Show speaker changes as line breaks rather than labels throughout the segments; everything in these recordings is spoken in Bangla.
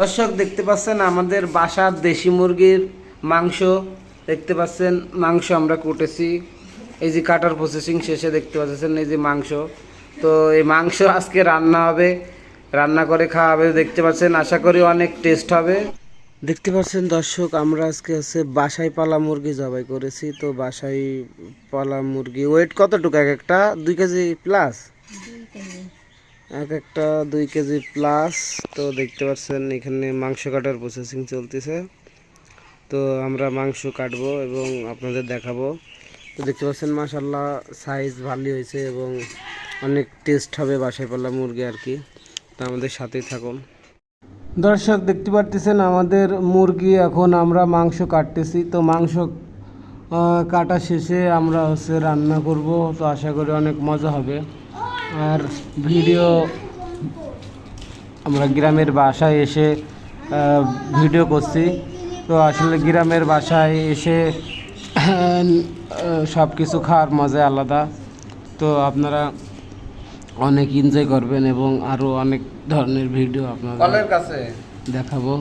দর্শক দেখতে পাচ্ছেন আমাদের বাসার দেশি মুরগির মাংস। দেখতে পাচ্ছেন মাংস আমরা কুটেছি। এই যে কাটার প্রসেসিং শেষে দেখতে পাচ্ছেন এই যে মাংস। তো এই মাংস আজকে রান্না হবে। রান্না করে খাওয়া হবে দেখতে পাচ্ছেন। আশা করি অনেক টেস্ট হবে। দেখতে পাচ্ছেন দর্শক, আমরা আজকে হচ্ছে বাসায় পালা মুরগি জবাই করেছি। তো বাসায় পালা মুরগি ওয়েট কতটুকু? এক একটা দুই কেজি প্লাস এক একটা দুই কেজি প্লাস তো দেখতে পাচ্ছেন এখানে মাংস কাটার প্রসেসিং চলতেছে। তো আমরা মাংস কাটবো এবং আপনাদের দেখাবো। তো দেখতে পাচ্ছেন মাসাল্লাহ সাইজ ভালোই হয়েছে এবং অনেক টেস্ট হবে বাসায় পাল্লা মুরগি আর কি। তো আমাদের সাথেই থাকুন। দর্শক, দেখতে পারতেছেন আমাদের মুরগি এখন আমরা মাংস কাটতেছি। তো মাংস কাটা শেষে আমরা হচ্ছে রান্না করব। তো আশা করি অনেক মজা হবে। আর ভিডিও আমরা গ্রামের বাসায় এসে ভিডিও করছি। তো আসলে গ্রামের বাসায় এসে সব কিছু খাওয়ার মজা আলাদা। তো আপনারা অনেক এনজয় করবেন এবং আরও অনেক ধরনের ভিডিও আপনাদের দেখাবো।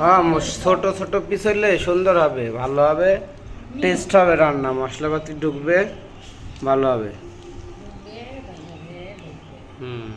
হ্যাঁ ছোট ছোট পিস হইলে সুন্দর হবে ভালো হবে টেস্ট হবে রান্না মশলাপাতি ঢুকবে ভালো হবে। হুম।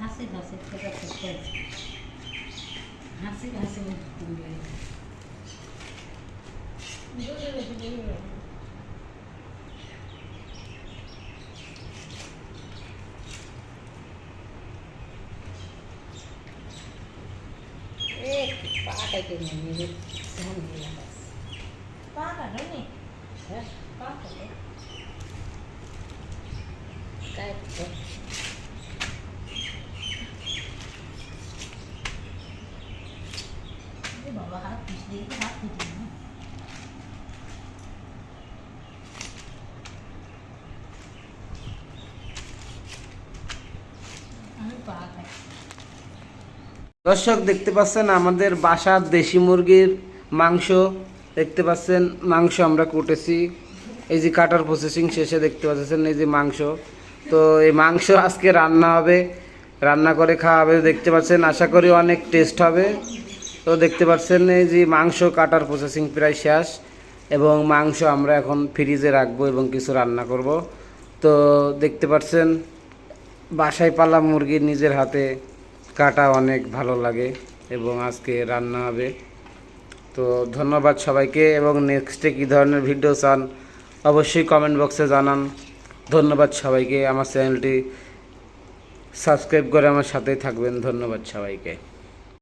হাসি হাসি খেতে খেতে হাসি ಹಸಿಗೆ ಹಸಿಗೆ ಏ ಪಾಠಕ್ಕೆ ನೀವು ಸಾಂಗಿಲ್ಲ
দর্শক, দেখতে পাচ্ছেন আমাদের বাসার দেশি মুরগির মাংস। দেখতে পাচ্ছেন মাংস আমরা কুটেছি। এই যে কাটার প্রসেসিং শেষে দেখতে পাচ্ছেন এই যে মাংস। তো এই মাংস আজকে রান্না হবে, রান্না করে খাওয়া হবে দেখতে পাচ্ছেন। আশা করি অনেক টেস্ট হবে। তো দেখতে পাচ্ছেন এই যে মাংস কাটার প্রসেসিং প্রায় শেষ এবং মাংস আমরা এখন ফ্রিজে রাখব এবং কিছু রান্না করব। তো দেখতে পাচ্ছেন বাসায় পালা মুরগি নিজের হাতে কাটা অনেক ভালো লাগে এবং আজকে রান্না হবে। তো ধন্যবাদ সবাইকে এবং নেক্সটে কী ধরনের ভিডিও চান অবশ্যই কমেন্ট বক্সে জানান। ধন্যবাদ সবাইকে। আমার চ্যানেলটি সাবস্ক্রাইব করে আমার সাথেই থাকবেন। ধন্যবাদ সবাইকে।